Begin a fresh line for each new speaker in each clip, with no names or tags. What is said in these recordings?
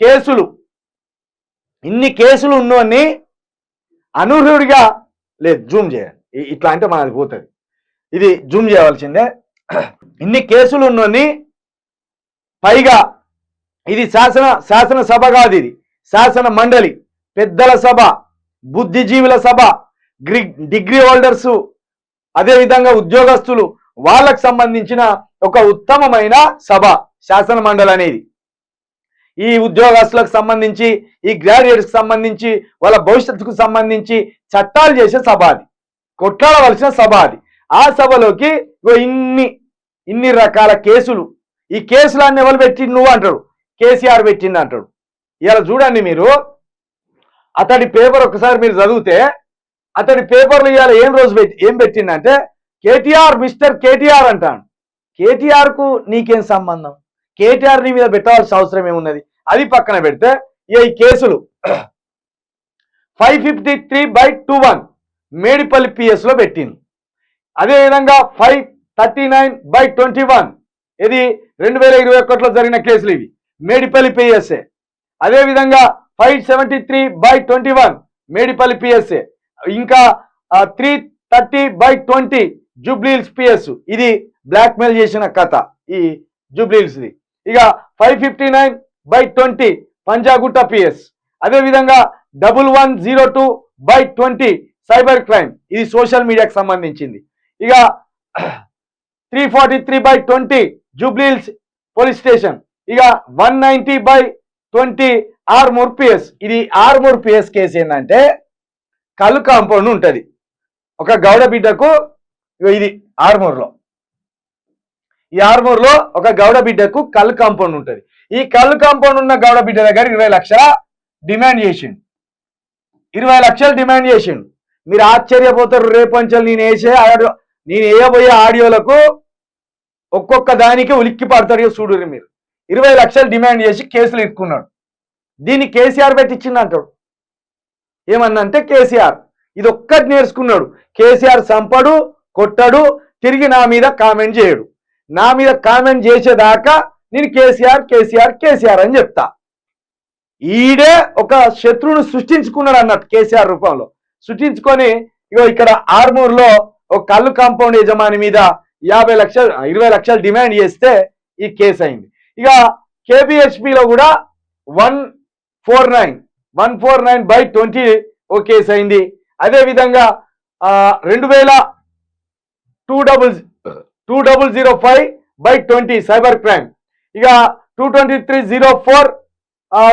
కేసులు. ఇన్ని కేసులు ఉన్నవన్నీ అనూహ్యుడిగా లేదు జూమ్ చేయాలి ఇట్లా అంటే మనది పోతుంది. ఇది జూమ్ చేయవలసిందే. ఇన్ని కేసులు ఉన్నవన్నీ పైగా ఇది శాసన శాసనసభ కాదు ఇది. శాసన మండలి పెద్దల సభ బుద్ధిజీవుల సభ గ్రి డిగ్రీ హోల్డర్సు అదేవిధంగా ఉద్యోగస్తులు వాళ్ళకు సంబంధించిన ఒక ఉత్తమమైన సభ శాసన మండలి అనేది. ఈ ఉద్యోగస్తులకు సంబంధించి ఈ గ్రాడ్యుయేట్స్కి సంబంధించి వాళ్ళ భవిష్యత్తుకు సంబంధించి చట్టాలు చేసే సభ అది. కొట్లాడవలసిన సభ అది. ఆ సభలోకి ఇన్ని ఇన్ని రకాల కేసులు. ఈ కేసులన్నీ ఎవరు పెట్టిండు నువ్వు అంటాడు. కేసీఆర్ పెట్టిండు అంటాడు. ఇలా చూడండి మీరు. అతడి పేపర్ ఒకసారి మీరు చదివితే అతడి పేపర్లు ఇవాళ ఏం రోజు పెట్టి ఏం పెట్టిండంటే కేటీఆర్ మిస్టర్ కేటీఆర్ అంటాను కేటీఆర్కు నీకేం సంబంధం? కేటీఆర్ నీ మీద పెట్టాల్సిన అవసరం ఏమున్నది? అది పక్కన పెడితే ఈ కేసులు five fifty three by two one Medipalli పిఎస్లో పెట్టింది. అదేవిధంగా five thirty nine by twenty one ఇది రెండు వేల ఇరవై ఒకటిలో జరిగిన కేసులు ఇవి. మేడిపల్లి పిఎస్ఏ అదేవిధంగా five seventy three by twenty one Medipalli PSA ఇంకా three thirty by twenty Jubilee Hills PS ఇది బ్లాక్మెయిల్ చేసిన కథ ఈ జూబ్లీల్స్ది ఇక five fifty nine by twenty Panjagutta PS అదేవిధంగా double one zero two by twenty cyber crime. ఇది social మీడియాకి సంబంధించింది. ఇక three forty three by twenty Jubilee Hills police station. ఇక one ninety by twenty Armoor PS ఇది Armoor PS case ఏంటంటే కళ్ళు compound ఉంటుంది. ఒక గౌడ బిడ్డకు ఇది ఆర్మూర్లో. ఈ ఆర్మూర్లో ఒక గౌడ బిడ్డకు కళ్ళు కాంపౌండ్ ఉంటుంది. ఈ కళ్ళు కాంపౌండ్ ఉన్న గౌడ బిడ్డ దగ్గర ఇరవై లక్షల డిమాండ్ చేసిండు. ఇరవై లక్షలు డిమాండ్ చేసిండు. మీరు ఆశ్చర్యపోతారు రేపంచలు నేను వేసే ఆడియో నేను వేయబోయే ఆడియోలకు ఒక్కొక్క దానికి ఉలిక్కి పడతారు చూడుర్రి మీరు. ఇరవై లక్షలు డిమాండ్ చేసి కేసులు ఇరుక్కున్నాడు. దీన్ని కేసీఆర్ పెట్టించింది అంటాడు ఏమన్నంటే కేసీఆర్. ఇది ఒక్కటి నేర్చుకున్నాడు. కేసీఆర్ సంపడు కొట్టడు తిరిగి నా మీద కామెంట్ చేయడు. నా మీద కామెంట్ చేసేదాకా నేను కేసీఆర్ కేసీఆర్ కేసీఆర్ అని చెప్తా. ఈడే ఒక శత్రువును సృష్టించుకున్నాడు అన్నట్టు కేసీఆర్ రూపంలో. సృష్టించుకొని ఇగో ఇక్కడ ఆర్మూర్లో ఒక కళ్ళు కాంపౌండ్ యజమాని మీద యాభై లక్షలు ఇరవై లక్షలు డిమాండ్ చేస్తే ఈ కేసు అయింది. ఇక కేబిహెచ్పిలో కూడా one four nine one four nine by twenty oh case అయింది. అదేవిధంగా రెండు వేల two double two double zero five by twenty cyber crime. ఇక two twenty three zero four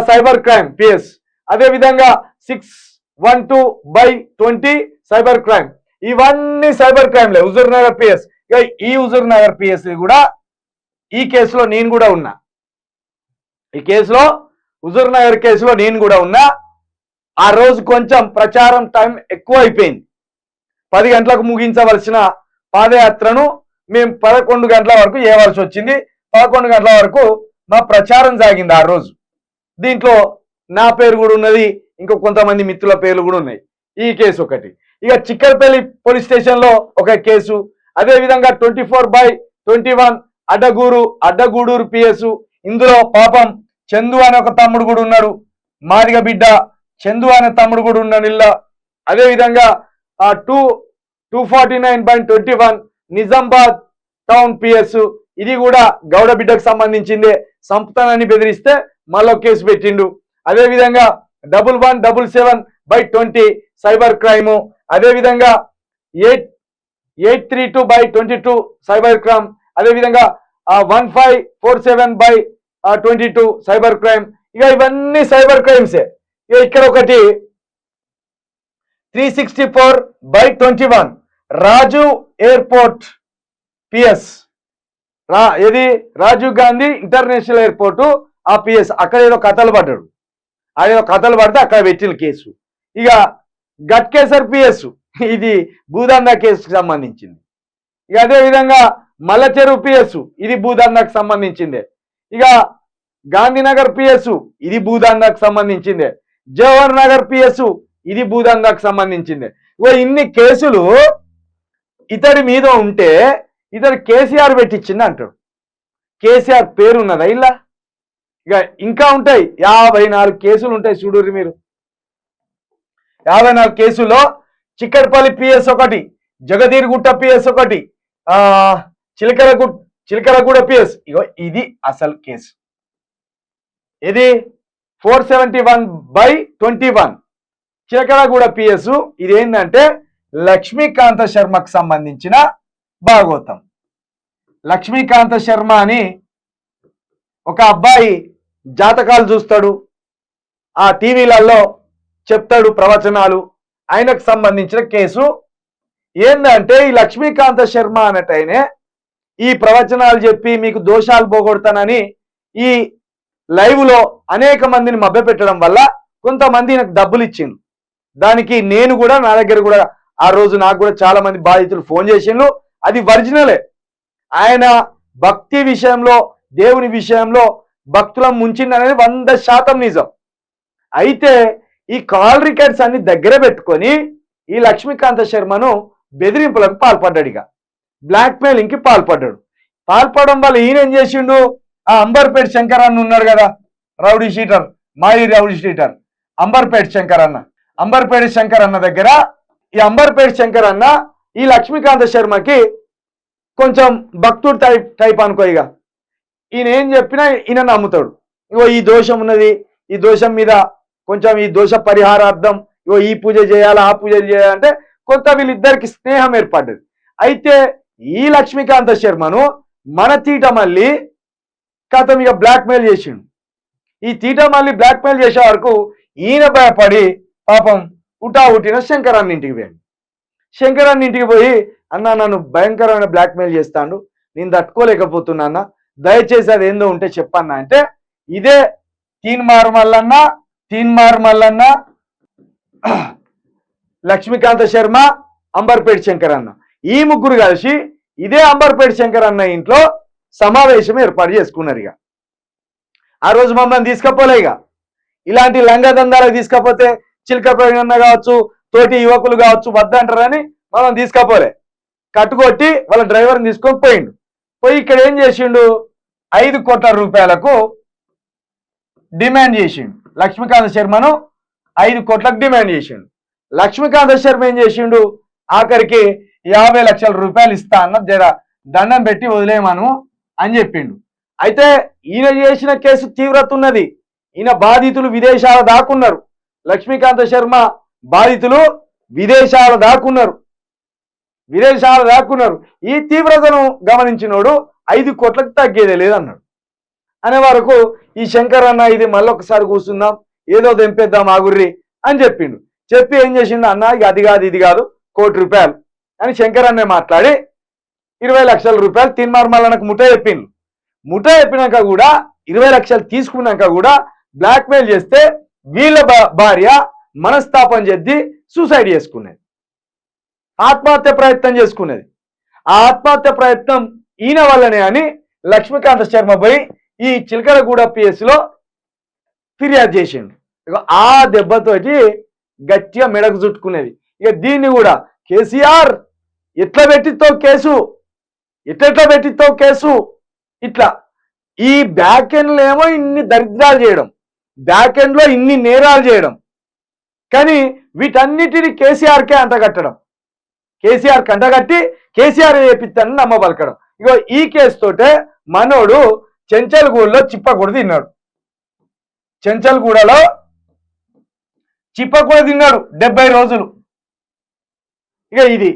cyber crime PS అదేవిధంగా six one two by twenty cyber crime ఇవన్నీ cyber క్రైమ్లే Huzurnagar PS ఇక ఈ హుజూర్ నగర్ పిఎస్ కూడా ఈ కేసులో నేను కూడా ఉన్నా. ఈ కేసులో హుజూర్ నగర్ కేసులో నేను కూడా ఉన్నా. ఆ రోజు కొంచెం ప్రచారం టైం ఎక్కువ అయిపోయింది పది గంటలకు ముగించవలసిన పాదయాత్రను మేము పదకొండు గంటల వరకు చేయవలసి వచ్చింది. పదకొండు గంటల వరకు మా ప్రచారం సాగింది ఆ రోజు. దీంట్లో నా పేరు కూడా ఉన్నది ఇంకో కొంతమంది మిత్రుల పేర్లు కూడా ఉన్నాయి. ఈ కేసు ఒకటి. ఇక చిక్కడపల్లి పోలీస్ స్టేషన్లో ఒక కేసు. అదే విధంగా twenty four by twenty one Addaguru Addagudur PS ఇందులో పాపం చందు అనే ఒక తమ్ముడు కూడా ఉన్నాడు. మాదిగ బిడ్డ చందు అనే తమ్ముడు కూడా ఉన్నాడు ఇలా అదేవిధంగా two two forty nine point twenty one Nizamabad town PS ఇది కూడా గౌడ బిడ్డకు సంబంధించిందే. సంపుతానని బెదిరిస్తే మళ్ళీ కేసు పెట్టిండు. అదేవిధంగా double one double seven by twenty cyber crime. అదేవిధంగా eight eight three two by twenty two cyber crime. అదేవిధంగా one five four seven by twenty two cyber crime. ఇక ఇవన్నీ సైబర్ క్రైమ్సే. ఇక ఇక్కడ ఒకటి three sixty four by twenty one. Raju airport PS రా ఇది రాజీవ్ గాంధీ ఇంటర్నేషనల్ ఎయిర్పోర్టు ఆ పిఎస్ అక్కడ ఏదో కథలు పడ్డాడు. ఆయన కథలు పడితే అక్కడ పెట్టిన కేసు. ఇక గట్కేసర్ పిఎస్ ఇది భూదందా కేసుకు సంబంధించింది. ఇక అదే విధంగా మల్లచెరు పిఎస్ ఇది భూదందాకు సంబంధించిందే. ఇక గాంధీనగర్ పిఎస్ ఇది భూదందాకు సంబంధించిందే. జవహర్ నగర్ పిఎస్ ఇది భూదందాకు సంబంధించిందే. ఇగో ఇన్ని కేసులు ఇతడి మీద ఉంటే ఇద్దరు కేసీఆర్ పెట్టించింది అంటాడు. కేసీఆర్ పేరు ఉన్నదా ఇలా ఇక ఇంకా ఉంటాయి. యాభై నాలుగు కేసులు ఉంటాయి చూడుర్రి మీరు. యాభై నాలుగు కేసుల్లో చిక్కడపల్లి పిఎస్ ఒకటి జగదీర్గుట్ట పిఎస్ ఒకటి చిలకరగు చిలకరగూడ పిఎస్. ఇగో ఇది అసలు కేసు. ఇది four seventy one by twenty one. Chilakaraguda PS ఇది ఏంటంటే లక్ష్మీకాంత శర్మకు సంబంధించిన భాగవతం. లక్ష్మీకాంత శర్మ అని ఒక అబ్బాయి జాతకాలు చూస్తాడు. ఆ టీవీలలో చెప్తాడు ప్రవచనాలు. ఆయనకు సంబంధించిన కేసు. ఏంటంటే ఈ లక్ష్మీకాంత శర్మ అన్నట్టయినే ఈ ప్రవచనాలు చెప్పి మీకు దోషాలు పోగొడతానని ఈ లైవ్లో అనేక మందిని మభ్యపెట్టడం వల్ల కొంతమంది నాకు డబ్బులు ఇచ్చిండు దానికి నేను కూడా నా దగ్గర కూడా ఆ రోజు నాకు కూడా చాలా మంది బాధితులు ఫోన్ చేసిండ్రు. అది ఒరిజినలే ఆయన భక్తి విషయంలో దేవుని విషయంలో భక్తుల ముంచింది అనేది వంద శాతం నిజం. అయితే ఈ కాల్ రికార్డ్స్ అన్ని దగ్గర పెట్టుకొని ఈ లక్ష్మీకాంత శర్మను బెదిరింపులకు పాల్పడ్డాడు ఇక. బ్లాక్ మెయిలింగ్ పాల్పడ్డాడు. పాల్పడడం వల్ల ఈయన ఏం చేసిండు? ఆ అంబర్పేట్ శంకర్ అన్న ఉన్నాడు కదా రౌడీ షీటర్ మాయి రౌడీ షీటర్ అంబర్పేట్ శంకర్ అన్న అంబర్పేట శంకర్ అన్న దగ్గర ఈ అంబర్పేట్ శంకర్ అన్న ఈ లక్ష్మీకాంత శర్మకి కొంచెం భక్తుడు టైప్ టైప్ అనుకో ఇక. ఈయన ఏం చెప్పినా ఈయన నమ్ముతాడు. ఇగో ఈ దోషం ఉన్నది ఈ దోషం మీద కొంచెం ఈ దోష పరిహారార్థం ఇగో ఈ పూజ చేయాలా ఆ పూజ చేయాలంటే కొంత వీళ్ళిద్దరికి స్నేహం ఏర్పడ్డది. అయితే ఈ లక్ష్మీకాంత శర్మను మన తీట మళ్ళీ కథం ఇక బ్లాక్మెయిల్ చేసిండు. ఈ తీట మళ్ళీ బ్లాక్మెయిల్ చేసే వరకు ఈయన భయపడి పాపం ఉటా ఉట్టిన శంకరాన్ని ఇంటికి పోయాడు. శంకరాన్ని ఇంటికి పోయి అన్న నన్ను భయంకరమైన బ్లాక్మెయిల్ చేస్తాడు. నేను తట్టుకోలేకపోతున్నా అన్న. దయచేసి అది ఏందో ఉంటే చెప్పన్నా. అంటే ఇదే తీన్మార్ తీన్ మారు మల్లన్న లక్ష్మీకాంత శర్మ అంబర్పేట శంకర్ అన్న ఈ ముగ్గురు కలిసి ఇదే అంబర్పేట శంకర్ అన్న ఇంట్లో సమావేశం ఏర్పాటు చేసుకున్నారు ఇక. ఆ రోజు మమ్మల్ని తీసుకపోలే ఇక. ఇలాంటి లంగదందాలకు తీసుకపోతే చిలక కావచ్చు తోటి యువకులు కావచ్చు వద్దంటారని మనం తీసుకపోలే. కట్టుకొట్టి వాళ్ళ డ్రైవర్ని తీసుకొని పోయిండు. పోయి ఇక్కడ ఏం చేసిండు? ఐదు కోట్ల రూపాయలకు డిమాండ్ చేసిండు. లక్ష్మీకాంత శర్మను ఐదు కోట్లకు డిమాండ్ చేసిండు. లక్ష్మీకాంత శర్మ ఏం చేసిండు? ఆఖరికి యాభై లక్షల రూపాయలు ఇస్తా అన్న జర దండం పెట్టి వదిలేయమను అని చెప్పిండు. అయితే ఈయన చేసిన కేసు తీవ్రత ఉన్నది. ఈయన బాధితులు విదేశాల దాకున్నారు లక్ష్మీకాంత శర్మ బాధితులు విదేశాల దాక్కున్నారు. విదేశాల దాక్కున్నారు. ఈ తీవ్రతను గమనించినోడు ఐదు కోట్లకు తగ్గేదే లేదన్నాడు. అనే వరకు ఈ శంకర్ అన్న ఇది మళ్ళొకసారి కూర్చుందాం ఏదో తెంపేద్దాం ఆగుర్రి అని చెప్పిండు. చెప్పి ఏం చేసిండు అన్న అది కాదు ఇది కాదు కోటి రూపాయలు అని శంకర్ అన్నే మాట్లాడి ఇరవై లక్షల రూపాయలు తిన్మార్మల్లనకు ముఠ చెప్పిండు ముఠ చెప్పినాక కూడా ఇరవై లక్షలు తీసుకున్నాక కూడా బ్లాక్మెయిల్ చేస్తే వీళ్ళ భా- భార్య మనస్తాపం చేద్ది సూసైడ్ చేసుకునేది. ఆత్మహత్య ప్రయత్నం చేసుకునేది. ఆ ఆత్మహత్య ప్రయత్నం ఈయన వల్లనే అని లక్ష్మీకాంత శర్మ పోయి ఈ చిలకలగూడ పిఎస్లో ఫిర్యాదు చేసిండు. ఇక ఆ దెబ్బతోటి గట్టిగా మెడకు చుట్టుకునేది. ఇక దీన్ని కూడా కేసీఆర్ ఎట్లా పెట్టిస్తావు కేసు ఎట్లెట్లా పెట్టిస్తావు కేసు ఇట్లా. ఈ బ్యాక్ ఎండ్లో ఏమో ఇన్ని దరిద్రాలు చేయడం బ్యాక్ ఎండ్లో ఇన్ని నేరాలు చేయడం కానీ వీటన్నిటిని కేసీఆర్కే అంటగట్టడం. కేసీఆర్ కంటగట్టి కేసీఆర్ చేపిస్తానని నమ్మబలకడం. ఇగో ఈ కేసుతోటే మనోడు చెంచల్గూడలో చిప్పకూడ తిన్నాడు. చెంచల్గూడలో చిప్పకూడ తిన్నాడు డెబ్బై రోజులు. ఇక ఇది.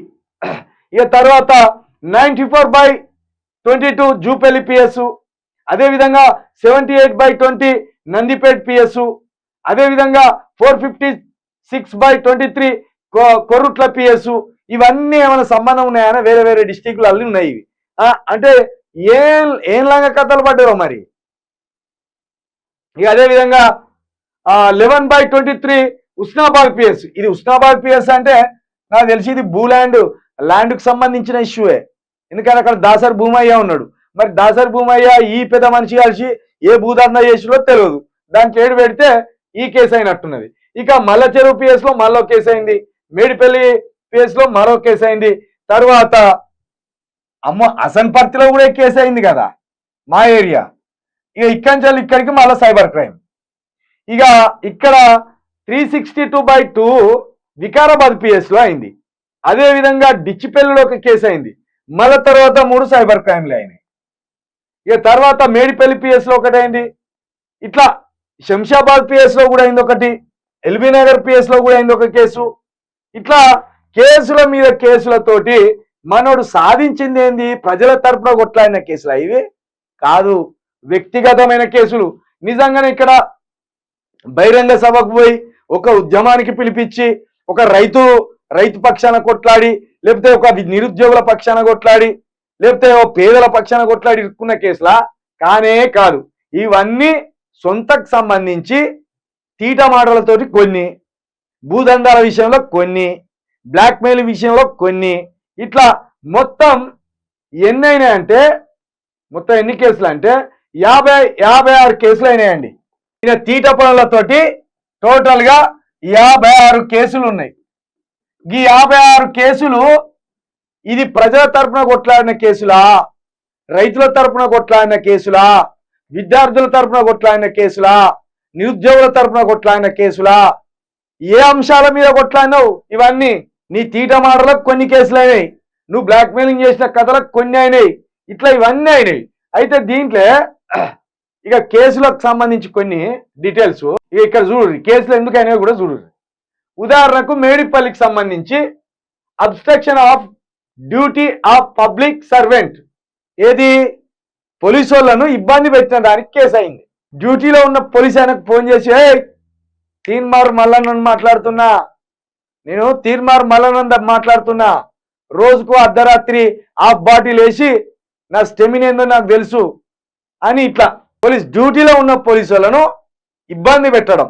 ఇక తర్వాత ninety four by twenty two Jupalli PS అదేవిధంగా seventy eight by twenty Nandipet PS అదేవిధంగా four fifty six by twenty three Korutla PS ఇవన్నీ ఏమైనా సంబంధం ఉన్నాయని వేరే వేరే డిస్టిక్లు అల్లి ఉన్నాయి ఇవి. అంటే ఏం ఏం లాగా కథలు పడ్డారో మరి? ఇక అదేవిధంగా eleven by twenty three Husnabad PS ఇది ఉస్నాబాద్ పిఎస్ అంటే నాకు తెలిసి ఇది భూల్యాండ్ ల్యాండ్కు సంబంధించిన ఇష్యూయే ఎందుకంటే అక్కడ దాసర్ భూమయ్య ఉన్నాడు. మరి దాసర్ భూమయ్య ఈ పెద్ద మనిషి కలిసి ఏ భూదంద చేసిలో తెలియదు. దానికి ఏడు పెడితే ఈ కేసు అయినట్టున్నది. ఇక మల్ల చెరువు పిఎస్లో మళ్ళీ కేసు అయింది. మేడిపల్లి పిఎస్లో మరో కేసు అయింది. తర్వాత అమ్మ అసన్పర్తిలో కూడా కేసు అయింది కదా మా ఏరియా. ఇక ఇక్కడి నుంచి ఇక్కడికి మళ్ళీ సైబర్ క్రైమ్ ఇక ఇక్కడ three sixty two by two Vikarabad పిఎస్లో అయింది. అదే విధంగా డిచ్చిపెల్లిలో ఒక కేసు అయింది. మళ్ళీ తర్వాత మూడు సైబర్ క్రైమ్లు అయినాయి. ఇక తర్వాత మేడిపల్లి పిఎస్లో ఒకటి అయింది. ఇట్లా శంషాబాద్ పిఎస్లో కూడా అయింది ఒకటి. ఎల్బీ నగర్ పిఎస్లో కూడా అయింది ఒక కేసు. ఇట్లా కేసుల మీద కేసులతోటి మనోడు సాధించింది ఏంది? ప్రజల తరపున కొట్లాడిన కేసులు ఇవి? కాదు వ్యక్తిగతమైన కేసులు. నిజంగానే ఇక్కడ బహిరంగ సభకు పోయి ఒక ఉద్యమానికి పిలిపించి ఒక రైతు రైతు పక్షాన కొట్లాడి లేకపోతే ఒక నిరుద్యోగుల పక్షాన కొట్లాడి లేకపోతే ఓ పేదల పక్షాన కొట్లాడి ఇరుక్కున్న కేసులా? కానే కాదు. ఇవన్నీ సొంతకు సంబంధించి తీట మాటలతోటి కొన్ని భూదందాల విషయంలో కొన్ని బ్లాక్మెయిల్ విషయంలో కొన్ని ఇట్లా మొత్తం ఎన్ని అయినాయంటే మొత్తం ఎన్ని కేసులు అంటే యాభై యాభై ఆరు కేసులు అయినాయండి. ఈయన తీట పనులతోటి టోటల్గా యాభై ఆరు కేసులు ఉన్నాయి. ఈ యాభై ఆరు కేసులు ఇది ప్రజల తరపున కొట్లాడిన కేసులా? రైతుల తరపున కొట్లాడిన కేసులా? విద్యార్థుల తరపున కొట్లాడిన కేసులా? నిరుద్యోగుల తరపున కొట్లాడిన కేసులా? ఏ అంశాల మీద కొట్లాడినావు? ఇవన్నీ నీ తీట మాటలకు కొన్ని కేసులు అయినాయి నువ్వు బ్లాక్మెయిలింగ్ చేసిన కథలకు కొన్ని అయినాయి. ఇట్లా ఇవన్నీ అయినాయి. అయితే దీంట్లో ఇక కేసులకు సంబంధించి కొన్ని డీటెయిల్స్. ఇక ఇక్కడ చూడు కేసులు ఎందుకు అయినాయో కూడా చూడు ఉదాహరణకు మేడిపల్లికి సంబంధించి obstruction of duty of public servant. ఏది? పోలీసు వాళ్ళను ఇబ్బంది పెట్టిన దానికి కేసు అయింది డ్యూటీలో ఉన్న పోలీస్ ఆయనకు ఫోన్ చేసి "ఏయ్, తీన్మార్ మల్లన్నను మాట్లాడుతున్నా. నేను తీర్మార్ మల్లనంద మాట్లాడుతున్నా. రోజుకు అర్ధరాత్రి హాఫ్ బాటిల్ వేసి నా స్టెమిన్ ఏందో నాకు తెలుసు అని ఇట్లా పోలీస్ డ్యూటీలో ఉన్న పోలీసు వాళ్ళను ఇబ్బంది పెట్టడం.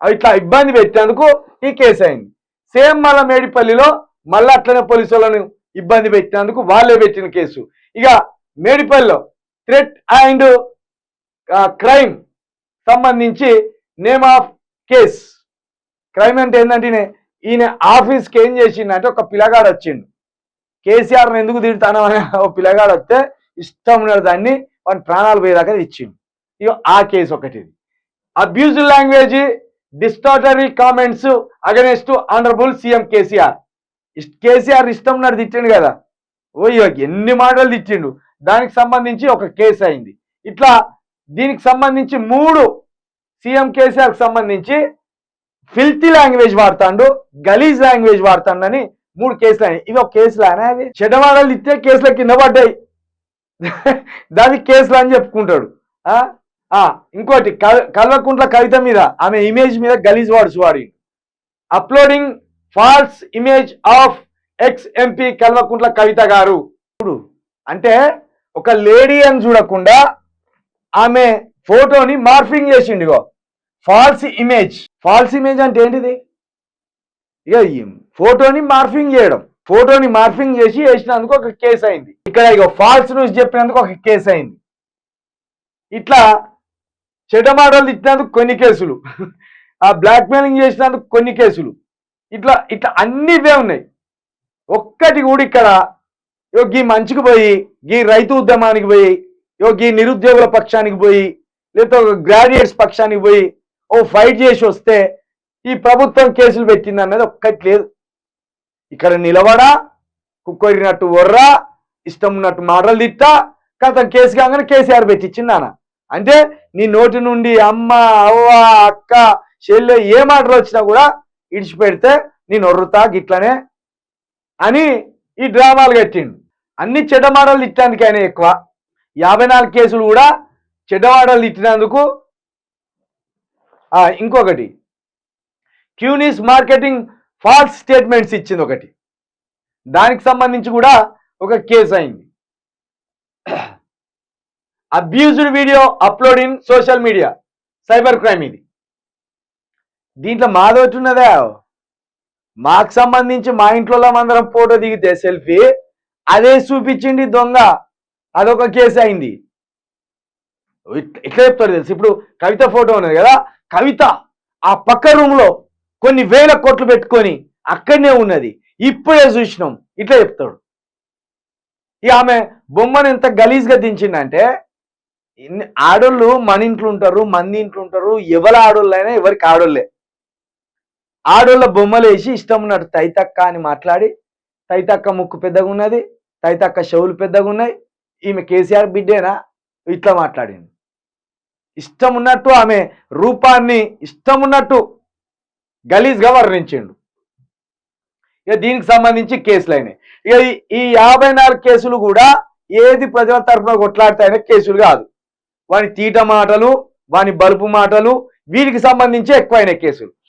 ఇట్లా ఇబ్బంది పెట్టేందుకు ఈ కేసు అయింది. సేమ్ మళ్ళా మేడిపల్లిలో మళ్ళీ అట్లనే పోలీసు వాళ్ళను ఇబ్బంది పెట్టినందుకు వాళ్ళే పెట్టిన కేసు. ఇక మేడిపల్లిలో థ్రెట్ అండ్ క్రైమ్ సంబంధించి నేమ్ ఆఫ్ కేస్ క్రైమ్ అంటే ఏంటంటే ఈయన- ఈయన ఆఫీస్కి ఏం చేసిండంటే ఒక పిల్లగాడు వచ్చిండు. కేసీఆర్ని ఎందుకు తిడతాను అని ఓ పిల్లగాడు వస్తే ఇష్టం ఉన్న దాన్ని వాడిని ప్రాణాలు పోయేదాకా ఇచ్చిండు. ఇక ఆ కేసు ఒకటి abuse language derogatory comments against honourable CM KCR KCR ఇష్టం నాడు తిట్టిండు కదా. ఓ ఎన్ని మాటలు తిట్టిండు. దానికి సంబంధించి ఒక కేసు అయింది. ఇట్లా దీనికి సంబంధించి మూడు సీఎం కేసీఆర్ సంబంధించి ఫిల్తీ లాంగ్వేజ్ వాడతాడు గలీజ్ లాంగ్వేజ్ వాడతాడని మూడు కేసులు అయినాయి. ఇవి ఒక కేసులు అవి చెడ్డవాడలు ఇస్తే కేసుల కింద పడ్డాయి. దానికి కేసులు అని చెప్పుకుంటాడు. ఇంకోటి కల్వకుంట్ల కవిత మీద ఆమె ఇమేజ్ మీద గలీజ్ వాడ్స్ వాడి uploading false image of ex MP Kalvakuntla Kavitha garu. చూడు అంటే ఒక లేడీ అని చూడకుండా ఆమె ఫోటోని మార్ఫింగ్ చేసిండు ఇగో. False image. ఫాల్స్ ఇమేజ్ అంటే ఏంటిది? ఇక ఈ ఫోటోని మార్ఫింగ్ చేయడం. ఫోటోని మార్ఫింగ్ చేసి వేసినందుకు ఒక కేసు అయింది. ఇక్కడ ఇక ఫాల్స్ న్యూస్ చెప్పినందుకు ఒక కేసు అయింది. ఇట్లా చెడమాటలు తిట్టినందుకు కొన్ని కేసులు. ఆ బ్లాక్మెయిలింగ్ చేసినందుకు కొన్ని కేసులు. ఇట్లా ఇట్లా అన్ని ఇవే ఉన్నాయి. ఒక్కటి కూడా ఇక్కడ ఇగో గీ మంచికి పోయి గీ రైతు ఉద్యమానికి పోయి యోగి నిరుద్యోగుల పక్షానికి పోయి లేకపోతే ఒక గ్రాడ్యుయేట్స్ పక్షానికి పోయి ఓ ఫైట్ చేసి వస్తే ఈ ప్రభుత్వం కేసులు పెట్టింది అన్నది ఒక్కటి లేదు. ఇక్కడ నిలబడా కుక్కొరినట్టు ఒర్రా ఇష్టం ఉన్నట్టు మాటలు తిట్టా కథ కేసు కాగానే కేసీఆర్ పెట్టించింది నాన్న. అంటే నీ నోటి నుండి అమ్మ అవ్వ అక్క చెల్లె ఏ మాటలు వచ్చినా కూడా ఇడిచిపెడితే నేను ఒర్రుతా గిట్లనే అని ఈ డ్రామాలు కట్టిండు. అన్ని చెడ్డ మాటలు తిట్టడానికి ఆయన ఎక్కువ. యాభై నాలుగు కేసులు కూడా చెడ్డవాడలు తిట్టినందుకు ఇంకొకటి. క్యూనిస్ మార్కెటింగ్ ఫాల్స్ స్టేట్మెంట్స్ ఇచ్చింది ఒకటి. దానికి సంబంధించి కూడా ఒక కేసు అయింది. Abused video upload in social media. Cyber crime ఇది. దీంట్లో మాదొచ్చి ఉన్నదా. మాకు సంబంధించి మా ఇంట్లో అందరం ఫోటో దిగితే సెల్ఫీ. అదే చూపించింది దొంగ. అదొక కేసు అయింది. ఎట్లా చెప్తారు తెలుసు? ఇప్పుడు కవిత ఫోటో ఉన్నది కదా? కవిత ఆ పక్క రూమ్లో కొన్ని వేల కోట్లు పెట్టుకొని అక్కడనే ఉన్నది. ఇప్పుడే చూసినాం. ఇట్లా చెప్తాడు. ఇక ఆమె బొమ్మను ఎంత గలీజ్గా దించిందంటే ఆడోళ్ళు మన ఇంట్లో ఉంటారు మంది ఇంట్లో ఉంటారు ఎవరి ఆడోళ్ళు అయినా ఎవరికి ఆడోళ్ళే. ఆడోళ్ళ బొమ్మలు వేసి ఇష్టం ఉన్నట్టు తైతక్క అని మాట్లాడి తైతక్క ముక్కు పెద్దగా ఉన్నది తైతక్క చెవులు పెద్దగా ఉన్నాయి ఈమె కేసీఆర్ బిడ్డేనా? ఇట్లా మాట్లాడింది. ఇష్టం ఉన్నట్టు ఆమె రూపాన్ని ఇష్టం ఉన్నట్టు గలీజ్గా వర్ణించిండు. ఇక దీనికి సంబంధించి కేసులు అయినాయి. ఇక ఈ- యాభై నాలుగు కేసులు కూడా ఏది ప్రజల తరఫున కొట్లాడితే కేసులు కాదు. వాని తీట మాటలు వాని బలుపు మాటలు వీటికి సంబంధించి ఎక్కువైన కేసులు.